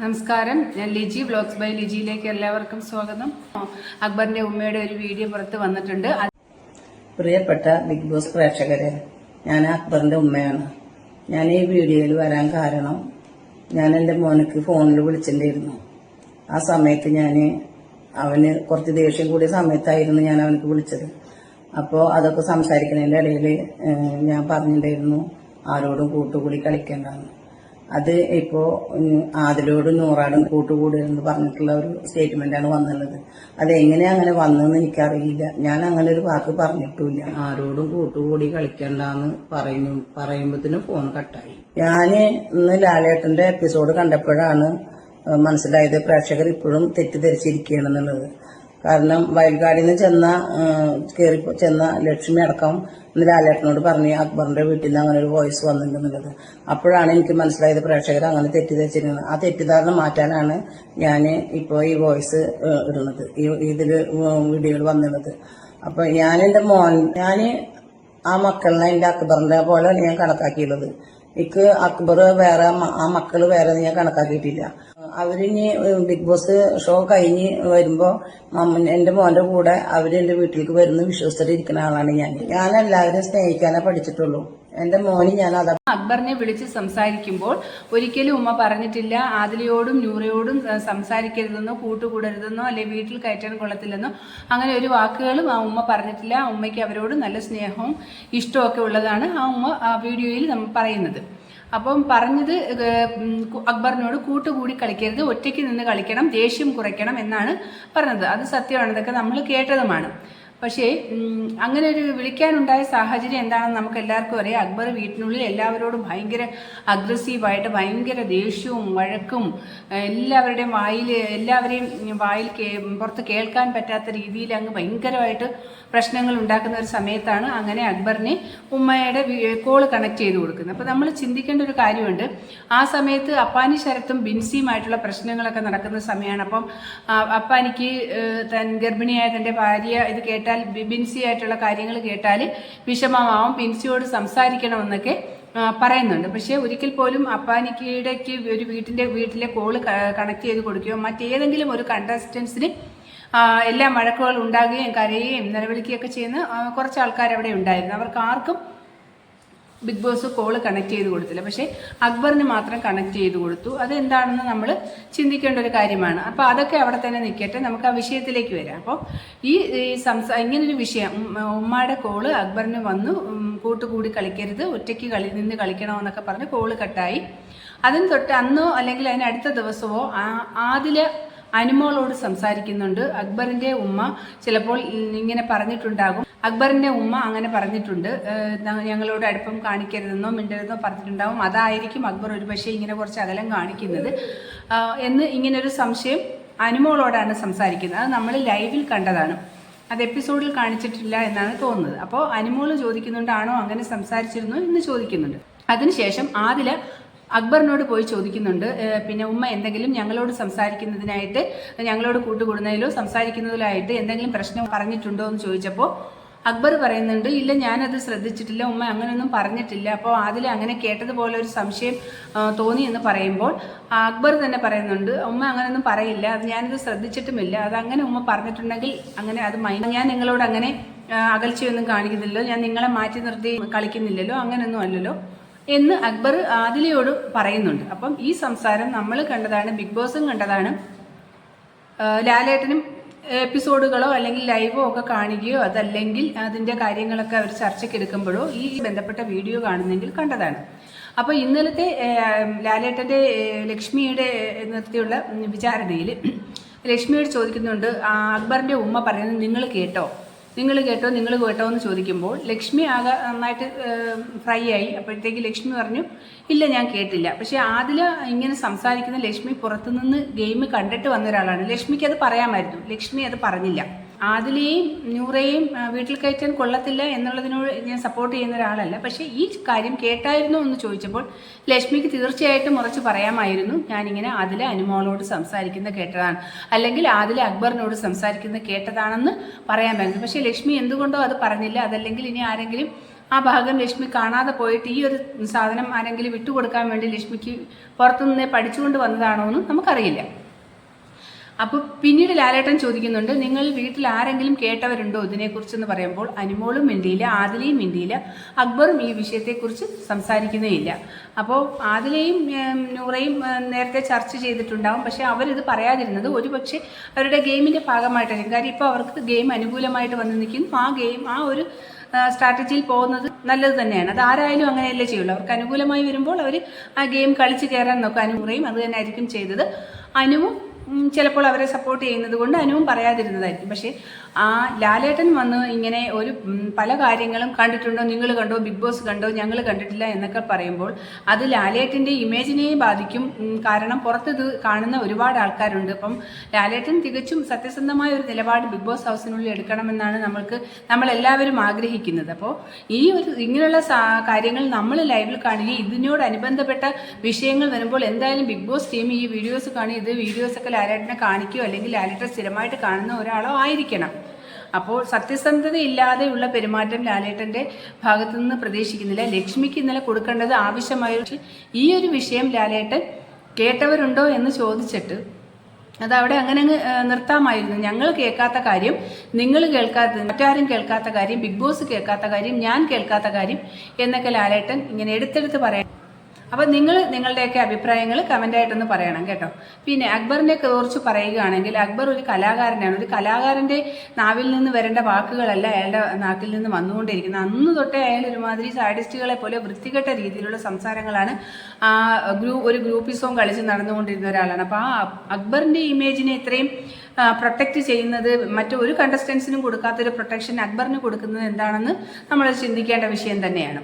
നമസ്കാരം. ഞാൻ Liji blogs by ലിജിയിലേക്ക് എല്ലാവർക്കും സ്വാഗതം. അക്ബറിന്റെ ഉമ്മയുടെ ഒരു വീഡിയോ പുറത്ത് വന്നിട്ടുണ്ട്. പ്രിയപ്പെട്ട ബിഗ് ബോസ് പ്രേക്ഷകരെ ഞാൻ അക്ബറിന്റെ ഉമ്മയാണ്. ഞാൻ ഈ വീഡിയോയിൽ വരാൻ കാരണം ഞാൻ എന്റെ മോനക്ക് ഫോണിൽ വിളിച്ചിട്ടുണ്ടായിരുന്നു. ആ സമയത്ത് ഞാൻ അവന് കുറച്ച് ദേഷ്യം കൂടിയ സമയത്തായിരുന്നു ഞാൻ അവനക്ക് വിളിച്ചത്. അപ്പോൾ അതൊക്കെ സംസാരിക്കുന്നതിന്റെ ഇടയിൽ ഞാൻ പറഞ്ഞിട്ടുണ്ടായിരുന്നു ആരോടും കൂട്ടുകൂടി കളിക്കേണ്ടെന്ന് അത് ഇപ്പോ ആദിലോടും നൂറാടും കൂട്ടുകൂടരുന്ന് പറഞ്ഞിട്ടുള്ള ഒരു സ്റ്റേറ്റ്മെന്റ് ആണ് വന്നുള്ളത്. അത് എങ്ങനെ അങ്ങനെ വന്നതെന്ന് എനിക്കറിയില്ല. ഞാൻ അങ്ങനെ ഒരു വാക്ക് പറഞ്ഞിട്ടില്ല ആരോടും കൂട്ടുകൂടി കളിക്കണ്ടെന്ന് പറയുന്നു പറയുമ്പോഴത്തേനും ഫോൺ കട്ടായി. ഞാൻ ഇന്ന് ലാലേട്ടന്റെ എപ്പിസോഡ് കണ്ടപ്പോഴാണ് മനസ്സിലായത് പ്രേക്ഷകർ ഇപ്പോഴും തെറ്റിദ്ധരിച്ചിരിക്കുകയാണെന്നുള്ളത്. കാരണം വയൽക്കാടിൽ നിന്ന് ചെന്ന കയറി ചെന്ന ലക്ഷ്മി അടക്കം ഇന്ന് ലാലേട്ടനോട് പറഞ്ഞു അക്ബറിന്റെ വീട്ടിൽ നിന്ന് അങ്ങനെ ഒരു വോയിസ് വന്നിട്ടുണ്ടെന്നുള്ളത്. അപ്പോഴാണ് എനിക്ക് മനസ്സിലായത് പ്രേക്ഷകർ അങ്ങനെ തെറ്റിദ്ധരിച്ചിരുന്നത്. ആ തെറ്റിദ്ധാരണ മാറ്റാനാണ് ഞാൻ ഇപ്പോൾ ഈ വോയിസ് ഇടുന്നത്. ഈ ഇതിൽ വീഡിയോയിൽ വന്നിടുന്നത് അപ്പൊ ഞാൻ എന്റെ മോൻ ഞാൻ ആ മക്കളിനെ എന്റെ അക്ബറിന്റെ പോലെയാണ് ഞാൻ കണക്കാക്കിയുള്ളത് എനിക്ക് അക്ബർ വേറെ ആ മക്കൾ വേറെ ഞാൻ കണക്കാക്കിയിട്ടില്ല. അവരിനി ബിഗ് ബോസ് ഷോ കഴിഞ്ഞ് വരുമ്പോ മമ്മ എന്റെ മോന്റെ കൂടെ അവർ എന്റെ വീട്ടിലേക്ക് വരുന്ന വിശ്വസിച്ചിരിക്കുന്ന ആളാണ് ഞാൻ. ഞാൻ എല്ലാവരും സ്നേഹിക്കാനേ പഠിച്ചിട്ടുള്ളൂ. എന്റെ മോന് ഞാൻ അതാ അക്ബറിനെ വിളിച്ച് സംസാരിക്കുമ്പോൾ ഒരിക്കലും ഉമ്മ പറഞ്ഞിട്ടില്ല ആദിലയോടും നൂറയോടും സംസാരിക്കരുതെന്നോ കൂട്ടുകൂടരുതെന്നോ അല്ലെ വീട്ടിൽ കയറ്റാൻ കൊള്ളത്തില്ലെന്നോ അങ്ങനെ ഒരു വാക്കുകളും ആ ഉമ്മ പറഞ്ഞിട്ടില്ല. ഉമ്മയ്ക്ക് അവരോട് നല്ല സ്നേഹവും ഇഷ്ടമൊക്കെ ഉള്ളതാണ് ആ ഉമ്മ ആ വീഡിയോയിൽ നമ്മൾ പറയുന്നത്. അപ്പം പറഞ്ഞത് അക്ബറിനോട് കൂട്ടുകൂടി കളിക്കരുത് ഒറ്റയ്ക്ക് നിന്ന് കളിക്കണം ദേഷ്യം കുറയ്ക്കണം എന്നാണ് പറഞ്ഞത്. അത് സത്യമാണ്. ഇതൊക്കെ നമ്മൾ കേട്ടതുമാണ്. പക്ഷേ അങ്ങനെ ഒരു വിളിക്കാനുണ്ടായ സാഹചര്യം എന്താണെന്ന് നമുക്ക് എല്ലാവർക്കും അറിയാം. അക്ബർ വീട്ടിനുള്ളിൽ എല്ലാവരോടും ഭയങ്കര അഗ്രസീവായിട്ട് ഭയങ്കര ദേഷ്യവും വഴക്കും എല്ലാവരുടെയും വായിൽ എല്ലാവരെയും വായിൽ പുറത്ത് കേൾക്കാൻ പറ്റാത്ത രീതിയിൽ അങ്ങ് ഭയങ്കരമായിട്ട് പ്രശ്നങ്ങൾ ഉണ്ടാക്കുന്ന ഒരു സമയത്താണ് അങ്ങനെ അക്ബറിനെ ഉമ്മയുടെ കോൾ കണക്ട് ചെയ്ത് കൊടുക്കുന്നത്. അപ്പോൾ നമ്മൾ ചിന്തിക്കേണ്ട ഒരു കാര്യമുണ്ട്. ആ സമയത്ത് അപ്പാനി ശരത്തും ബിൻസിയുമായിട്ടുള്ള പ്രശ്നങ്ങളൊക്കെ നടക്കുന്ന സമയമാണ്. അപ്പം അപ്പാനിക്ക് തൻ ഗർഭിണിയായ തന്റെ ഭാര്യ ഇത് കേട്ടാൽ ബിൻസി ആയിട്ടുള്ള കാര്യങ്ങൾ കേട്ടാൽ വിഷമമാവും. ബിൻസിയോട് സംസാരിക്കണമെന്നൊക്കെ പറയുന്നുണ്ട്. പക്ഷേ ഒരിക്കൽ പോലും അപ്പാനിക്കിടയ്ക്ക് ഒരു വീട്ടിന്റെ വീട്ടിലെ കോൾ കണക്ട് ചെയ്ത് കൊടുക്കുകയോ മറ്റേതെങ്കിലും ഒരു കണ്ടസ്റ്റൻസിന് എല്ലാ മഴക്കുകൾ ഉണ്ടാകുകയും കരയുകയും നിലവിളിക്കുകയൊക്കെ ചെയ്യുന്ന കുറച്ച് ആൾക്കാർ അവിടെ ഉണ്ടായിരുന്നു. അവർക്ക് ആർക്കും ബിഗ് ബോസ് കോൾ കണക്ട് ചെയ്ത് കൊടുത്തില്ല. പക്ഷേ അക്ബറിന് മാത്രം കണക്ട് ചെയ്ത് കൊടുത്തു. അതെന്താണെന്ന് നമ്മൾ ചിന്തിക്കേണ്ട ഒരു കാര്യമാണ്. അപ്പോൾ അതൊക്കെ അവിടെ തന്നെ നിൽക്കട്ടെ നമുക്ക് ആ വിഷയത്തിലേക്ക് വരാം. അപ്പോൾ ഈ സംസാ ഇങ്ങനൊരു വിഷയം ഉമ്മയുടെ കോൾ അക്ബറിന് വന്നു. കൂട്ടുകൂടി കളിക്കരുത്. ഒറ്റയ്ക്ക് കളി നിന്ന് കളിക്കണമെന്നൊക്കെ പറഞ്ഞ് കോൾ കട്ടായി. അതിന് തൊട്ട് അന്നോ അല്ലെങ്കിൽ അതിന് അടുത്ത ദിവസമോ ആദില അനുമോളോട് സംസാരിക്കുന്നുണ്ട്. അക്ബറിന്റെ ഉമ്മ ചിലപ്പോൾ ഇങ്ങനെ പറഞ്ഞിട്ടുണ്ടാകും. അക്ബറിന്റെ ഉമ്മ അങ്ങനെ പറഞ്ഞിട്ടുണ്ട്. ഞങ്ങളോട് അടുപ്പം കാണിക്കരുതെന്നോ മിണ്ടരുതെന്നോ പറഞ്ഞിട്ടുണ്ടാകും. അതായിരിക്കും അക്ബർ ഒരു പക്ഷേ ഇങ്ങനെ കുറച്ച് അകലം കാണിക്കുന്നത്. എന്ന് ഇങ്ങനൊരു സംശയം അനുമോളോടാണ് സംസാരിക്കുന്നത്. അത് നമ്മൾ ലൈവിൽ കണ്ടതാണ്. അത് എപ്പിസോഡിൽ കാണിച്ചിട്ടില്ല എന്നാണ് തോന്നുന്നത്. അപ്പോൾ അനുമോൾ ചോദിക്കുന്നുണ്ടാണോ അങ്ങനെ സംസാരിച്ചിരുന്നു? എന്ന് ചോദിക്കുന്നുണ്ട്. അതിനുശേഷം ആദില അക്ബറിനോട് പോയി ചോദിക്കുന്നുണ്ട് പിന്നെ ഉമ്മ എന്തെങ്കിലും ഞങ്ങളോട് സംസാരിക്കുന്നതിനായിട്ട് ഞങ്ങളോട് കൂട്ടുകൂടുന്നതിലോ സംസാരിക്കുന്നതിലോ ആയിട്ട് എന്തെങ്കിലും പ്രശ്നം പറഞ്ഞിട്ടുണ്ടോ എന്ന് ചോദിച്ചപ്പോൾ അക്ബർ പറയുന്നുണ്ട് ഇല്ല ഞാനത് ശ്രദ്ധിച്ചിട്ടില്ല ഉമ്മ അങ്ങനെയൊന്നും പറഞ്ഞിട്ടില്ല. അപ്പോൾ അതിൽ അങ്ങനെ കേട്ടതുപോലെ ഒരു സംശയം തോന്നി എന്ന് പറയുമ്പോൾ അക്ബർ തന്നെ പറയുന്നുണ്ട് ഉമ്മ അങ്ങനെയൊന്നും പറയില്ല അത് ഞാനത് ശ്രദ്ധിച്ചിട്ടുമില്ല അത് അങ്ങനെ ഉമ്മ പറഞ്ഞിട്ടുണ്ടെങ്കിൽ അങ്ങനെ അത് ഞാൻ നിങ്ങളോട് അങ്ങനെ അകൽച്ചയൊന്നും കാണിക്കുന്നില്ലല്ലോ ഞാൻ നിങ്ങളെ മാറ്റി നിർത്തി കളിക്കുന്നില്ലല്ലോ അങ്ങനെയൊന്നും അല്ലല്ലോ. എന്ന് അക്ബർ ആദിലയോട് പറയുന്നുണ്ട്. അപ്പം ഈ സംസാരം നമ്മൾ കണ്ടതാണ് ബിഗ് ബോസും കണ്ടതാണ്. ലാലേട്ടനും എപ്പിസോഡുകളോ അല്ലെങ്കിൽ ലൈവോ ഒക്കെ കാണുകയോ അതല്ലെങ്കിൽ അതിന്റെ കാര്യങ്ങളൊക്കെ അവർ ചർച്ചയ്ക്ക് എടുക്കുമ്പോഴോ ഈ ബന്ധപ്പെട്ട വീഡിയോ കാണുന്നെങ്കിൽ കണ്ടതാണ്. അപ്പോൾ ഇന്നലത്തെ ലാലേട്ടന്റെ ലക്ഷ്മിയുടെ നിർത്തിയുള്ള വിചാരണയിൽ ലക്ഷ്മിയോട് ചോദിക്കുന്നുണ്ട് അക്ബറിന്റെ ഉമ്മ പറയുന്നത് നിങ്ങൾ കേട്ടോ? നിങ്ങൾ കേട്ടോ നിങ്ങൾ കേട്ടോ എന്ന് ചോദിക്കുമ്പോൾ ലക്ഷ്മി ആകെ നന്നായിട്ട് ഫ്രൈ ആയി. അപ്പോഴത്തേക്ക് ലക്ഷ്മി പറഞ്ഞു ഇല്ല ഞാൻ കേട്ടില്ല. പക്ഷേ ആദില ഇങ്ങനെ സംസാരിക്കുന്ന ലക്ഷ്മി പുറത്തുനിന്ന് ഗെയിം കണ്ടിട്ട് വന്ന ഒരാളാണ്. ലക്ഷ്മിക്ക് അത് പറയാമായിരുന്നു. ലക്ഷ്മി അത് പറഞ്ഞില്ല. ആദിലയും നൂറയും വീട്ടിൽ കയറ്റാൻ കൊള്ളത്തില്ല എന്നുള്ളതിനോട് ഞാൻ സപ്പോർട്ട് ചെയ്യുന്ന ഒരാളല്ല. പക്ഷേ ഈ കാര്യം കേട്ടായിരുന്നു എന്ന് ചോദിച്ചപ്പോൾ ലക്ഷ്മിക്ക് തീർച്ചയായിട്ടും ഉറച്ചു പറയാമായിരുന്നു. ഞാനിങ്ങനെ ആദില അനുമോളോട് സംസാരിക്കുന്ന കേട്ടതാണ്. അല്ലെങ്കിൽ ആദില അക്ബറിനോട് സംസാരിക്കുന്ന കേട്ടതാണെന്ന് പറയാമായിരുന്നു. പക്ഷേ ലക്ഷ്മി എന്തുകൊണ്ടോ അത് പറഞ്ഞില്ല. അതല്ലെങ്കിൽ ഇനി ആരെങ്കിലും ആ ഭാഗം ലക്ഷ്മി കാണാതെ പോയിട്ട് ഈ ഒരു സാധനം ആരെങ്കിലും വിട്ടുകൊടുക്കാൻ വേണ്ടി ലക്ഷ്മിക്ക് പുറത്തുനിന്നേ പഠിച്ചുകൊണ്ട് വന്നതാണോ എന്ന് നമുക്കറിയില്ല. അപ്പോൾ പിന്നീട് ലാലേട്ടൻ ചോദിക്കുന്നുണ്ട് നിങ്ങൾ വീട്ടിൽ ആരെങ്കിലും കേട്ടവരുണ്ടോ ഇതിനെക്കുറിച്ചെന്ന് പറയുമ്പോൾ? അനുമോളും മിണ്ടിയില്ല ആദിലയും മിണ്ടിയില്ല അക്ബറും ഈ വിഷയത്തെക്കുറിച്ച് സംസാരിക്കുന്നേയില്ല അപ്പോൾ ആദിലയും നൂറയും നേരത്തെ ചർച്ച ചെയ്തിട്ടുണ്ടാവും പക്ഷേ അവരിത് പറയാതിരുന്നത് ഒരുപക്ഷെ അവരുടെ ഗെയിമിന്റെ ഭാഗമായിട്ടായിരിക്കും. കാര്യം ഇപ്പോൾ അവർക്ക് ഗെയിം അനുകൂലമായിട്ട് വന്ന് നിൽക്കുന്നു. ആ ഗെയിം ആ ഒരു സ്ട്രാറ്റജിയിൽ പോകുന്നത് നല്ലത് തന്നെയാണ്. അത് ആരായാലും അങ്ങനെയല്ലേ ചെയ്യുള്ളൂ. അവർക്ക് അനുകൂലമായി വരുമ്പോൾ അവർ ആ ഗെയിം കളിച്ച് കയറാൻ നോക്കും. അനുമുറയും അത് തന്നെ ആയിരിക്കും ചെയ്തത്. അനുവും ചിലപ്പോൾ അവരെ സപ്പോർട്ട് ചെയ്യുന്നത് കൊണ്ട് അനുവും പറയാതിരുന്നതായിരിക്കും. പക്ഷേ ആ ലാലേട്ടൻ വന്ന് ഇങ്ങനെ ഒരു പല കാര്യങ്ങളും കണ്ടിട്ടുണ്ടോ? നിങ്ങൾ കണ്ടോ? ബിഗ് ബോസ് കണ്ടോ? ഞങ്ങൾ കണ്ടിട്ടില്ല എന്നൊക്കെ പറയുമ്പോൾ അത് ലാലേട്ടന്റെ ഇമേജിനെ ബാധിക്കും. കാരണം പുറത്ത് ഇത് കാണുന്ന ഒരുപാട് ആൾക്കാരുണ്ട്. അപ്പം ലാലേട്ടൻ തികച്ചും സത്യസന്ധമായ ഒരു നിലപാട് ബിഗ് ബോസ് ഹൗസിനുള്ളിൽ എടുക്കണമെന്നാണ് നമ്മൾക്ക് നമ്മളെല്ലാവരും ആഗ്രഹിക്കുന്നത്. അപ്പോൾ ഈ ഒരു ഇങ്ങനെയുള്ള കാര്യങ്ങൾ നമ്മൾ ലൈവിൽ കാണുകയും ഇതിനോടനുബന്ധപ്പെട്ട വിഷയങ്ങൾ വരുമ്പോൾ എന്തായാലും ബിഗ് ബോസ് ടീം ഈ വീഡിയോസ് കാണുക ഇത് വീഡിയോസൊക്കെ ലാലേട്ടനെ കാണിക്കുകയോ അല്ലെങ്കിൽ ലാലേട്ടനെ സ്ഥിരമായിട്ട് കാണുന്ന ഒരാളോ ആയിരിക്കണം. അപ്പോൾ സത്യസന്ധതയില്ലാതെയുള്ള പെരുമാറ്റം ലാലേട്ടന്റെ ഭാഗത്തു നിന്ന് പ്രതീക്ഷിക്കുന്നില്ല. ലക്ഷ്മിക്ക് ഇന്നലെ കൊടുക്കേണ്ടത് ആവശ്യമായ ഈ ഒരു വിഷയം ലാലേട്ടൻ കേട്ടവരുണ്ടോ എന്ന് ചോദിച്ചിട്ട് അത് അവിടെ അങ്ങനെ അങ്ങ് നിർത്താമായിരുന്നു. ഞങ്ങൾ കേൾക്കാത്ത കാര്യം നിങ്ങൾ കേൾക്കാത്ത മറ്റാരും കേൾക്കാത്ത കാര്യം ബിഗ് ബോസ് കേൾക്കാത്ത കാര്യം ഞാൻ കേൾക്കാത്ത കാര്യം എന്നൊക്കെ ലാലേട്ടൻ ഇങ്ങനെ എടുത്തെടുത്ത് പറയാം അപ്പം നിങ്ങൾ നിങ്ങളുടെയൊക്കെ അഭിപ്രായങ്ങൾ കമന്റായിട്ടൊന്ന് പറയണം കേട്ടോ. പിന്നെ അക്ബറിനെ കുറിച്ച് പറയുകയാണെങ്കിൽ അക്ബർ ഒരു കലാകാരനാണ്. ഒരു കലാകാരന്റെ നാവിൽ നിന്ന് വരേണ്ട വാക്കുകളല്ല അയാളുടെ നാക്കിൽ നിന്ന് വന്നുകൊണ്ടിരിക്കുന്നത്. അന്ന് തൊട്ടേ അയാൾ ഒരുമാതിരി സാഡിസ്റ്റുകളെ പോലെ വൃത്തികെട്ട രീതിയിലുള്ള സംസാരങ്ങളാണ് ആ ഗ്രൂ ഒരു ഗ്രൂപ്പിസവും കളിച്ച് നടന്നുകൊണ്ടിരുന്ന ഒരാളാണ്. അപ്പോൾ ആ അക്ബറിന്റെ ഇമേജിനെ ഇത്രയും പ്രൊട്ടക്റ്റ് ചെയ്യുന്നത് മറ്റു ഒരു കണ്ടസ്റ്റൻസിനും കൊടുക്കാത്തൊരു പ്രൊട്ടക്ഷൻ അക്ബറിന് കൊടുക്കുന്നത് എന്താണെന്ന് നമ്മൾ ചിന്തിക്കേണ്ട വിഷയം തന്നെയാണ്.